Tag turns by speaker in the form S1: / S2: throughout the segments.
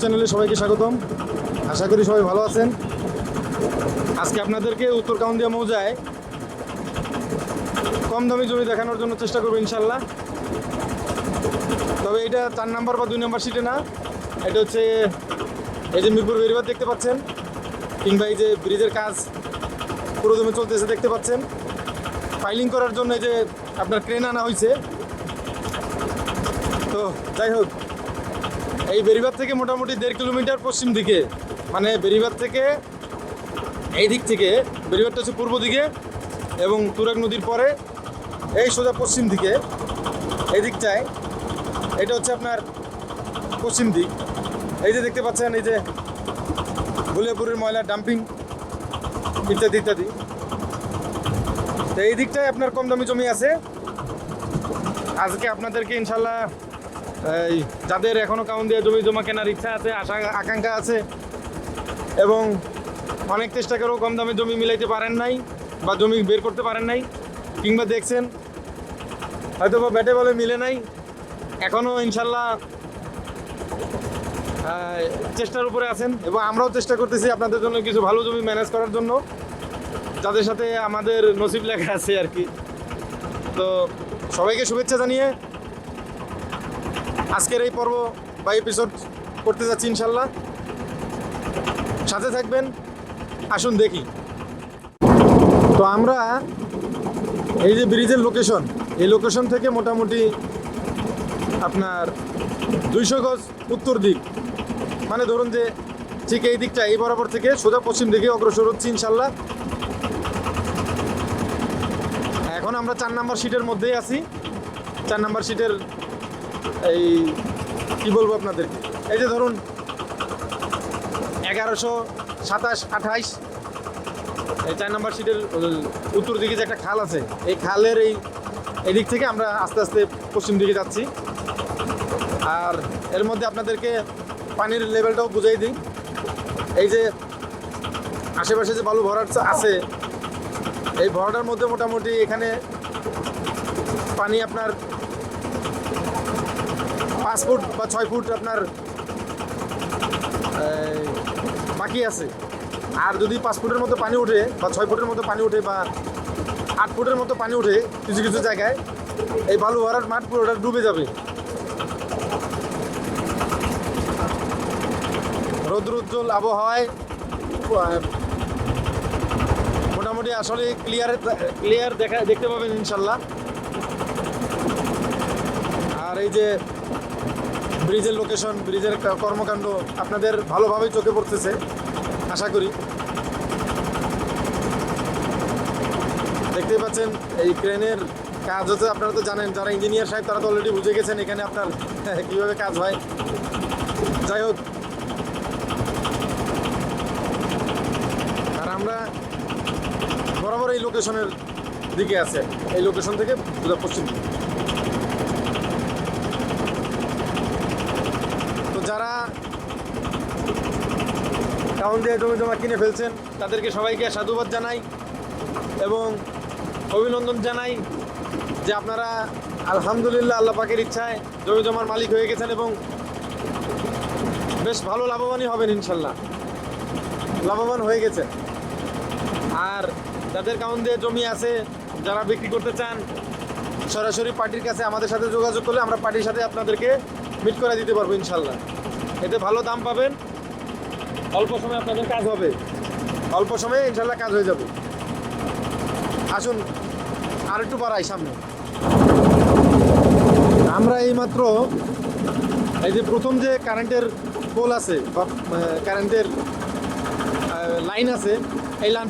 S1: চ্যানেলে সবাইকে স্বাগতম। আশা করি সবাই ভালো আছেন। আজকে আপনাদেরকে উত্তর কাউন্দিয়া মৌজায় কম দামি জমি দেখানোর জন্য চেষ্টা করব ইনশাল্লাহ। তবে এটা চার নাম্বার বা দুই নাম্বার সিটে না। এটা হচ্ছে এই যে মিরপুর বেরিবাদ দেখতে পাচ্ছেন, কিংবা এই যে ব্রিজের কাজ পুরো দমে চলতেছে দেখতে পাচ্ছেন। ফাইলিং করার জন্য এই যে আপনার ক্রেন আনা হয়েছে তো যাই হোক এই বেরিবাদ থেকে মোটামুটি দেড় কিলোমিটার পশ্চিম দিকে। মানে বেরিবাদ থেকে এই দিক থেকে, বেরিবাদটা হচ্ছে পূর্ব দিকে এবং তুরাগ নদীর পরে এই সোজা পশ্চিম দিকে, এই দিকটায়। এটা হচ্ছে আপনার পশ্চিম দিক। এই যে দেখতে পাচ্ছেন, এই যে বুলিয়াপুরের ময়লা ডাম্পিং ইত্যাদি ইত্যাদি। তো এই দিকটায় আপনার কম দামি জমি আছে। আজকে আপনাদেরকে ইনশাল্লাহ এই, যাদের এখনও কাউন দিয়ে জমি জমা কেনার ইচ্ছা আছে, আশা, আকাঙ্ক্ষা আছে, এবং অনেক চেষ্টা করেও কম দামে জমি মিলাইতে পারেন নাই বা জমি বের করতে পারেন নাই, কিংবা দেখছেন হয়তো বা ব্যাটে বলে মিলে নাই এখনও ইনশাল্লাহ চেষ্টার উপরে আছেন, এবং আমরাও চেষ্টা করতেছি আপনাদের জন্য কিছু ভালো জমি ম্যানেজ করার জন্য, যাদের সাথে আমাদের নসিব লেখা আছে আর কি। তো সবাইকে শুভেচ্ছা জানিয়ে আজকের এই পর্ব বা এপিসোড করতে যাচ্ছি ইনশাল্লাহ। সাথে থাকবেন, আসুন দেখি। তো আমরা এই যে ব্রিজের লোকেশন এই লোকেশন থেকে মোটামুটি আপনার দুইশো গজ উত্তর দিক। মানে ধরুন যে ঠিক এই দিকটা, এই বরাবর থেকে সোজা পশ্চিম দিকে অগ্রসর হচ্ছি ইনশাল্লাহ। এখন আমরা চার নাম্বার সিটের মধ্যেই আছি। চার নাম্বার সিটের এই, কি বলব আপনাদেরকে? এই যে ধরুন, এগারোশো সাতাশ আঠাইশ, এই চার নাম্বার সিটের উত্তর দিকে যে একটা খাল আছে, এই খালের এই, এদিক থেকে আমরা আস্তে আস্তে পশ্চিম দিকে যাচ্ছি। আর এর মধ্যে আপনাদেরকে পানির লেভেলটাও বুঝাই দিই। এই যে আশেপাশে যে বালু ভরাট আছে, এই ভরাটার মধ্যে মোটামুটি এখানে পানি আপনার পাঁচ ফুট বা ছয় ফুট আপনার বাকি আছে। আর যদি পাঁচ ফুটের মতো পানি ওঠে বা ছয় ফুটের মতো পানি ওঠে বা আট ফুটের মতো পানি ওঠে কিছু কিছু জায়গায়, এই বালু ভরাট মাঠ পুরোটা ডুবে যাবে। রৌদ্রোজ্জ্বল আবহাওয়ায় মোটামুটি আসলে ক্লিয়ার ক্লিয়ার দেখা দেখতে পাবেন ইনশাল্লাহ। আর এই যে ব্রিজের লোকেশন ব্রিজের কর্মকাণ্ড আপনাদের ভালোভাবে চোখে পড়তেছে, আশা করি দেখতেই পাচ্ছেন, এই ক্রেনের কাজ হচ্ছে, আপনারা তো জানেন, যারা ইঞ্জিনিয়ার সাহেব, তারা তো অলরেডি বুঝে গেছেন এখানে আপনার কীভাবে কাজ হয় যাই হোক, আর আমরা বরাবর এই লোকেশনের দিকে আছে, এই লোকেশন থেকে পশ্চিম। তো যারা টাউন দিয়ে জমি জমা কিনে ফেলছেন। তাদেরকে সবাইকে সাধুবাদ জানাই এবং অভিনন্দন জানাই যে আপনারা আলহামদুলিল্লাহ আল্লাহ পাকের ইচ্ছায় জমি জমার মালিক হয়ে গেছেন এবং বেশ ভালো লাভবানই হবেন ইনশাল্লাহ। লাভবান হয়ে গেছে আর যাদের কাউন দিয়ে জমি আছে, যারা বিক্রি করতে চান, সরাসরি পার্টির কাছে আমাদের সাথে যোগাযোগ করলে আমরা পার্টির সাথে আপনাদেরকে মিট করে দিতে পারব ইনশাল্লাহ। এতে ভালো দাম পাবেন। অল্প সময়ে আপনাদের কাজ হবে। অল্প সময়ে ইনশাল্লাহ কাজ হয়ে যাবে। আসুন, আর একটু বাড়াই সামনে। আমরা এইমাত্র এই যে প্রথম যে কারেন্টের পোল আছে, বা কারেন্টের লাইন আছে, এই লাইন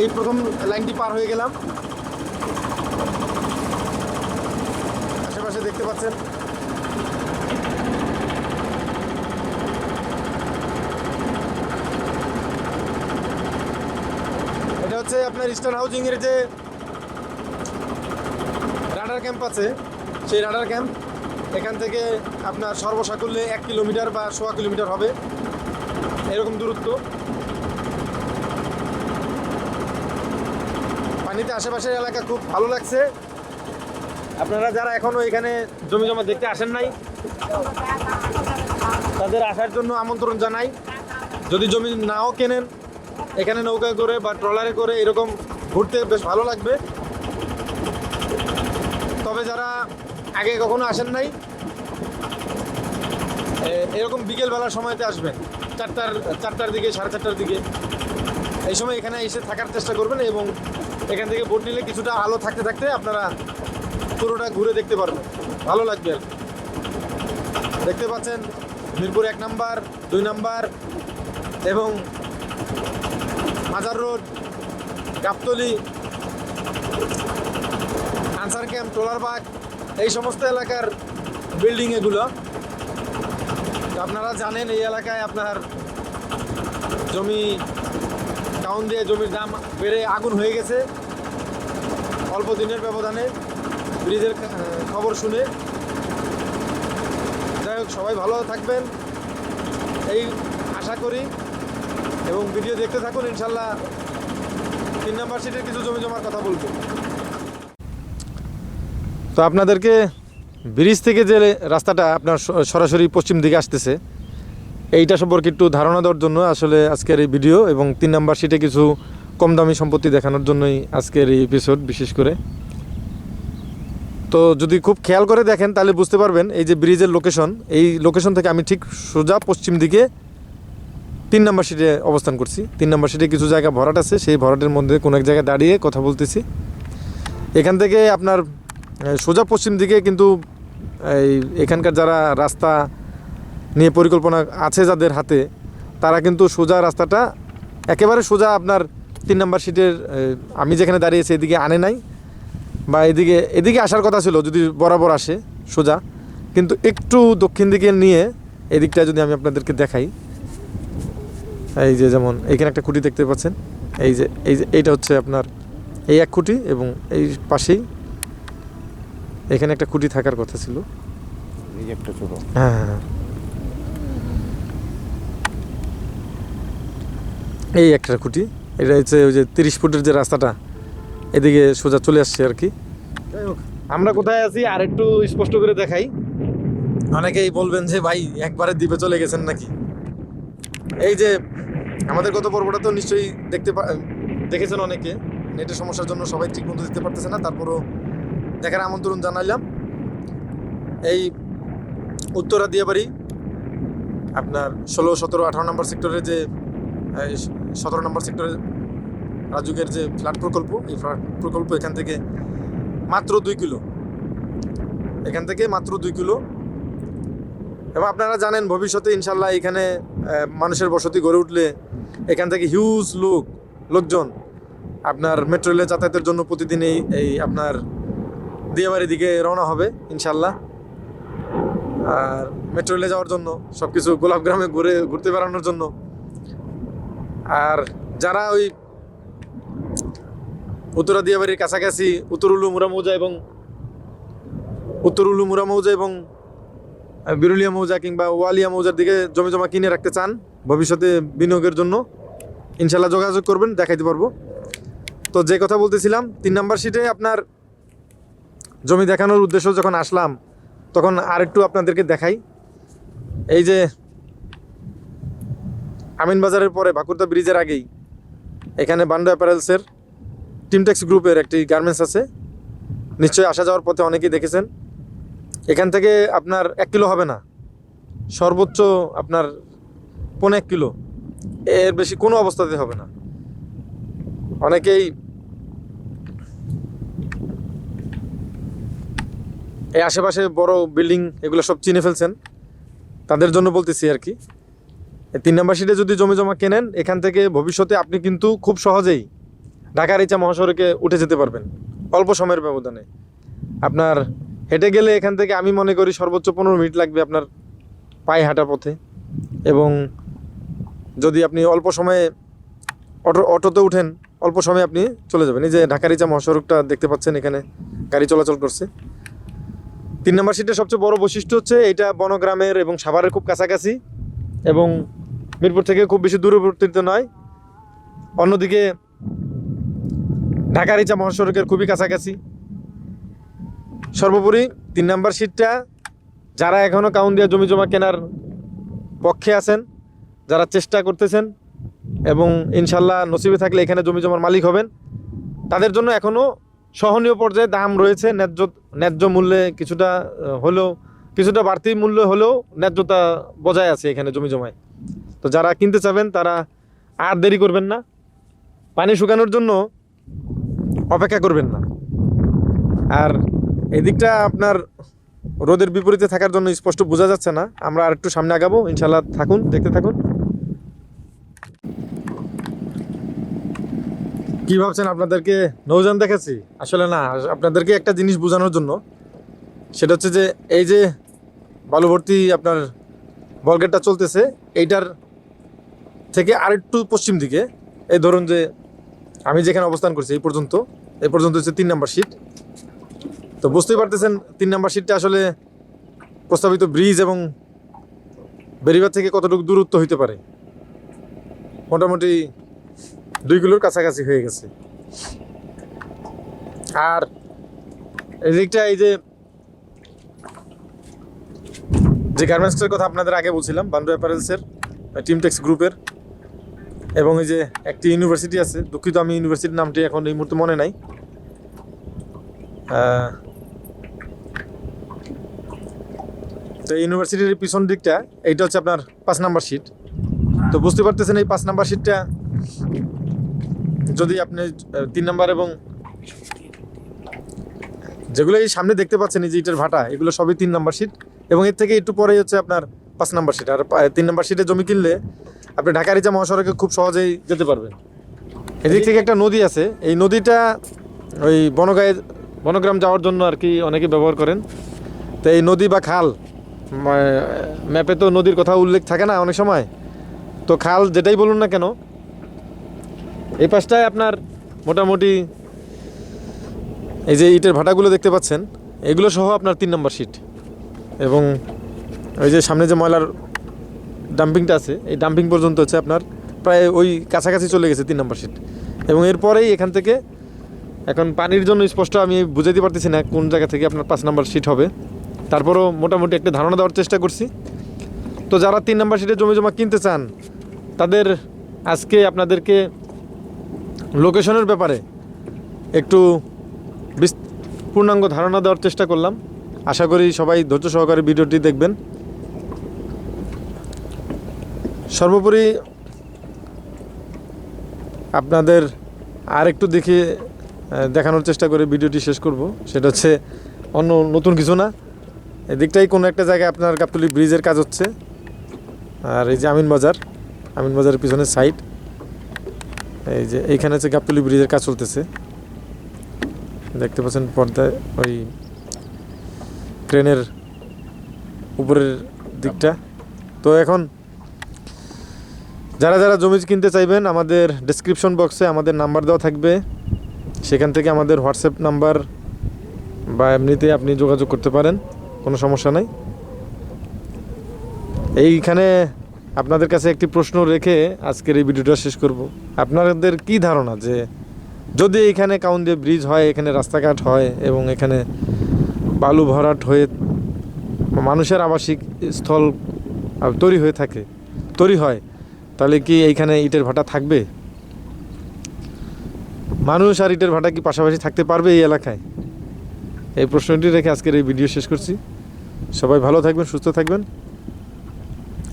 S1: এই প্রথম লাইনটি পার হয়ে গেলাম। আশেপাশে দেখতে পাচ্ছেন? হচ্ছে আপনার ইস্টার্ন হাউজিং এর যে রাডার ক্যাম্প আছে, সেই রাডার ক্যাম্প এখান থেকে আপনার সর্বসাকুল্যে এক কিলোমিটার বা সোয়া কিলোমিটার হবে। এরকম দূরত্ব। পানিতে আশেপাশের এলাকা খুব ভালো লাগছে। আপনারা যারা এখনও এখানে জমি জমা দেখতে আসেন নাই, তাদের আসার জন্য আমন্ত্রণ জানাই। যদি জমি নাও কেনেন এখানে নৌকা করে বা ট্রলারে করে এরকম ঘুরতে বেশ ভালো লাগবে। তবে যারা আগে কখনো আসেন নাই এরকম বিকেলবেলার সময়তে আসবেন। চারটার চারটার দিকে, সাড়ে চারটার দিকে। এই সময় এখানে এসে থাকার চেষ্টা করবেন এবং এখান থেকে বোট নিলে কিছুটা আলো থাকতে থাকতে আপনারা পুরোটা ঘুরে দেখতে পারবেন। ভালো লাগবে আর দেখতে পাচ্ছেন মিরপুর এক নাম্বার, দুই নাম্বার এবং মাজার রোড, গাবতলি, আনসার ক্যাম্প টোলারবাগ এই সমস্ত এলাকার বিল্ডিং এগুলো। আপনারা জানেন, এই এলাকায় আপনার জমি টাউন দিয়ে জমির দাম বেড়ে আগুন হয়ে গেছে। অল্প দিনের ব্যবধানে, ব্রিজের খবর শুনে। যাই হোক, সবাই ভালো থাকবেন। এই আশা করি এবং ভিডিও দেখতে থাকুন, ইনশাল্লাহ তিন নম্বর সিটের কিছু জমি জমার কথা বলব। তো আপনাদেরকে ব্রিজ থেকে যে রাস্তাটা আপনার সরাসরি পশ্চিম দিকে আসতেছে, এইটা সম্পর্কে একটু ধারণা দেওয়ার জন্য আসলে আজকের এই ভিডিও এবং তিন নাম্বার সিটে কিছু কম দামি সম্পত্তি দেখানোর জন্যই আজকের এই এপিসোড বিশেষ করে। তো যদি খুব খেয়াল করে দেখেন, তাহলে বুঝতে পারবেন এই যে ব্রিজের লোকেশন এই লোকেশন থেকে আমি ঠিক সোজা পশ্চিম দিকে তিন নম্বর সিটে অবস্থান করছি। তিন নাম্বার সিটে কিছু জায়গা ভরাট আছে, সেই ভরাটের মধ্যে কোনো এক জায়গায় দাঁড়িয়ে কথা বলতেছি। এখান থেকে আপনার সোজা পশ্চিম দিকে কিন্তু, এই, এখানকার যারা রাস্তা নিয়ে পরিকল্পনা আছে যাদের হাতে, তারা কিন্তু সোজা রাস্তাটা, একেবারে সোজা আপনার তিন নাম্বার সিটের আমি যেখানে দাঁড়িয়েছি এদিকে আনে নাই, বা এদিকে এদিকে আসার কথা ছিল যদি বরাবর আসে সোজা, কিন্তু একটু দক্ষিণ দিকে নিয়ে এদিকটা যদি আমি আপনাদেরকে দেখাই। এই যে যেমন এইখানে একটা খুঁটি দেখতে পাচ্ছেন এই যে এই যে এইটা হচ্ছে আপনার এই এক খুঁটি এবং এই পাশেই এখানে একটা খুঁটি থাকার কথা ছিল।
S2: এই একটা ছোট।
S1: হ্যাঁ হ্যাঁ, হ্যাঁ। এই একটা খুঁটি এটা হচ্ছে ওই যে তিরিশ ফুটের যে রাস্তাটা এদিকে সোজা চলে আসছে আর কি। আমরা কোথায় আছি আর একটু স্পষ্ট করে দেখাই। অনেকেই বলবেন যে ভাই একবারে দ্বীপে চলে গেছেন নাকি? এই যে আমাদের গত পর্বটা তো নিশ্চয়ই দেখতে দেখেছেন অনেকে। নেটের সমস্যার জন্য সবাই ঠিক মতো দেখতে পারতেছে না, তারপরও দেখার আমন্ত্রণ জানাইলাম। এই উত্তরা দিয়াবাড়ি, আপনার ষোলো, সতেরো, আঠারো নম্বর সেক্টরের যে সতেরো নম্বর সেক্টরের রাজুকের যে ফ্ল্যাট প্রকল্প, এই ফ্ল্যাট প্রকল্প এখান থেকে মাত্র দুই কিলো। এখান থেকে মাত্র দুই কিলো এবং আপনারা জানেন ভবিষ্যতে ইনশাল্লাহ এখানে মানুষের বসতি গড়ে উঠলে এখান থেকে হিউজ লোক, লোকজন আপনার মেট্রো রেলে যাতায়াতের জন্য প্রতিদিন এই এই আপনার দিয়াবাড়ির দিকে রওনা হবে, ইনশাল্লাহ। আর মেট্রো রেলে যাওয়ার জন্য সব কিছু গোলাপগ্রামে ঘুরে, ঘুরতে বেড়ানোর জন্য। আর যারা ওই উত্তরা দিয়াবাড়ির কাছাকাছি উত্তরুলু মুরা মৌজা এবং উত্তরুলু মুরা মৌজা এবং বিরুলিয়া মৌজা কিংবা ওয়ালিয়া মৌজার দিকে জমি জমা কিনে রাখতে চান ভবিষ্যতে বিনিয়োগের জন্য ইনশাল্লাহ যোগাযোগ করবেন, দেখাইতে পারব। তো যে কথা বলতেছিলাম, তিন নাম্বার সিটে আপনার জমি দেখানোর উদ্দেশ্য যখন আসলাম, তখন আরেকটু আপনাদেরকে দেখাই। এই যে আমিন বাজারের পরে বাকুরদা ব্রিজের আগেই, এখানে বান্ডা অ্যাপারেলসের টিমটেক্স গ্রুপের একটি গার্মেন্টস আছে। নিশ্চয়ই আসা যাওয়ার পথে অনেকেই দেখেছেন। এখান থেকে আপনার এক কিলো হবে না। সর্বোচ্চ আপনার পনেরো কিলো। এর বেশি কোনো অবস্থাতে হবে না। অনেকেই এই আশেপাশে বড় বিল্ডিং এগুলো সব চিনে ফেলছেন। তাদের জন্য বলতেছি আর কি। তিন নম্বর সিটে যদি জমি জমা কেনেন, এখান থেকে ভবিষ্যতে আপনি কিন্তু খুব সহজেই ঢাকার ইচ্ছা মহাসড়কে উঠে যেতে পারবেন। অল্প সময়ের ব্যবধানে। আপনার হেঁটে গেলে এখান থেকে আমি মনে করি সর্বোচ্চ পনেরো মিনিট লাগবে আপনার পায়ে হাঁটার পথে। এবং যদি আপনি অল্প সময়ে অটো, অটোতে উঠেন, অল্প সময়ে আপনি চলে যাবেন। এই যে ঢাকার ইচ্ছা মহাসড়কটা দেখতে পাচ্ছেন এখানে, গাড়ি চলাচল করছে। তিন নম্বর সিটের সবচেয়ে বড় বৈশিষ্ট্য হচ্ছে এটা বনগ্রামের এবং সাভারের খুব কাছাকাছি এবং মিরপুর থেকে খুব বেশি দূরবর্তীতে নয়। অন্যদিকে ঢাকার ইচ্ছা মহাসড়কের খুবই কাছাকাছি। সর্বোপরি তিন নাম্বার সিটটা যারা এখনও কাউন দিয়ে জমি জমা কেনার পক্ষে আছেন, যারা চেষ্টা করতেছেন এবং ইনশাল্লাহ নসিবে থাকলে এখানে জমি জমার মালিক হবেন, তাদের জন্য এখনও সহনীয় পর্যায়ে দাম রয়েছে, ন্যায্য ন্যায্য মূল্যে কিছুটা হলেও, কিছুটা বাড়তি মূল্য হলেও ন্যায্যতা বজায় আছে এখানে জমি জমায় তো যারা কিনতে চাবেন, তারা আর দেরি করবেন না, পানি শুকানোর জন্য অপেক্ষা করবেন না। আর এদিকটা আপনার রোদের বিপরীতে থাকার জন্য স্পষ্ট বোঝা যাচ্ছে না। আমরা আর একটু সামনে আগাবো ইনশাল্লাহ থাকুন, দেখতে থাকুন। কি ভাবছেন আপনাদেরকে? নৌযান দেখাচ্ছি? আসলে না, আপনাদেরকে একটা জিনিস বোঝানোর জন্য। সেটা হচ্ছে যে, এই যে বালুভর্তি আপনার বলগেটটা চলতেছে, এইটার থেকে আরেকটু পশ্চিম দিকে, এই ধরুন যে আমি যেখানে অবস্থান করছি এই পর্যন্ত এই পর্যন্ত হচ্ছে তিন নাম্বার শিট। তো বুঝতেই পারতেছেন, তিন নাম্বার সিটটা আসলে প্রস্তাবিত ব্রিজ এবং বেরিবার থেকে কতটুকু দূরত্ব হইতে পারে? মোটামুটি দুই কাছাকাছি হয়ে গেছে। আর এদিকটা এই যে যে গার্মেন্টসের কথা আপনাদের আগে বলছিলাম বান্ডু অ্যাপারেলসের টিমটেক্স গ্রুপের এবং এই যে একটি ইউনিভার্সিটি আছে, দুঃখিত আমি ইউনিভার্সিটির নামটি এখন এই মুহূর্তে মনে নাই। তো ইউনিভার্সিটির পিছন দিকটা, এইটা হচ্ছে আপনার পাঁচ নাম্বার সিট তো বুঝতে পারতেছেন এই পাঁচ নাম্বার সিটটা যদি আপনি তিন নাম্বার এবং যেগুলো এই সামনে দেখতে পাচ্ছেন, এই যে ইটের ভাটা, এগুলো সবই তিন নাম্বার সিট এবং এর থেকে একটু পরেই হচ্ছে আপনার পাঁচ নাম্বার সিট আর তিন নাম্বার সিটে জমি কিনলে আপনি ঢাকা রিচা মহাসড়কে খুব সহজেই যেতে পারবেন। এদিক থেকে একটা নদী আছে, এই নদীটা ওই বনগাঁয়ে, বনগ্রাম যাওয়ার জন্য আর কি অনেকে ব্যবহার করেন। তো এই নদী বা খাল ম্যাপে তো নদীর কথা উল্লেখ থাকে না অনেক সময়। তো খাল যেটাই বলুন না কেন, এই পাশটায় আপনার মোটামুটি এই যে ইটের ভাটাগুলো দেখতে পাচ্ছেন, এগুলো সহ আপনার তিন নম্বর সিট এবং ওই যে সামনে যে ময়লার ডাম্পিংটা আছে, এই ডাম্পিং পর্যন্ত হচ্ছে আপনার প্রায় ওই কাছাকাছি চলে গেছে তিন নম্বর সিট এবং এরপরেই এখান থেকে এখন পানির জন্য স্পষ্ট আমি বুঝাইতে পারতেছি না কোন জায়গা থেকে আপনার পাঁচ নম্বর সিট হবে। তারপরও মোটামুটি একটা ধারণা দেওয়ার চেষ্টা করছি। তো যারা তিন নম্বর সিটে জমি জমা কিনতে চান, তাদের আজকে আপনাদেরকে লোকেশনের ব্যাপারে একটু পূর্ণাঙ্গ ধারণা দেওয়ার চেষ্টা করলাম। আশা করি সবাই ধৈর্য সহকারে ভিডিওটি দেখবেন। সর্বোপরি আপনাদের আর একটু দেখে দেখানোর চেষ্টা করে ভিডিওটি শেষ করব। সেটা হচ্ছে অন্য নতুন কিছু না। এদিকটাই কোনো একটা জায়গায় আপনার গাবতলি ব্রিজের কাজ হচ্ছে। আর এই যে আমিন বাজার, আমিন বাজারের পিছনের সাইড এই যে এইখানে হচ্ছে গাবতলি ব্রিজের কাজ চলতেছে। দেখতে পাচ্ছেন পর্দায় ওই ট্রেনের উপরের দিকটা। তো এখন যারা যারা জমি কিনতে চাইবেন, আমাদের ডেসক্রিপশন বক্সে আমাদের নাম্বার দেওয়া থাকবে। সেখান থেকে আমাদের হোয়াটসঅ্যাপ নাম্বার বা এমনিতে আপনি যোগাযোগ করতে পারেন। কোনো সমস্যা নাই? এইখানে আপনাদের কাছে একটি প্রশ্ন রেখে আজকের এই ভিডিওটা শেষ করব। আপনাদের কি ধারণা যে যদি এখানে কাউন দিয়ে ব্রিজ হয়, এখানে রাস্তাঘাট হয় এবং এখানে বালু ভরাট হয়ে মানুষের আবাসিক স্থল তৈরি হয়ে থাকে, তৈরি হয়, তাহলে কি এইখানে ইটের ভাটা থাকবে? মানুষ আর ইটের ভাটা কি পাশাপাশি থাকতে পারবে এই এলাকায়? এই প্রশ্নটি রেখে আজকের এই ভিডিও শেষ করছি। সবাই ভালো থাকবেন, সুস্থ থাকবেন।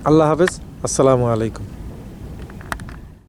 S1: আল্লাহ হাফেজ। আসসালামু আলাইকুম।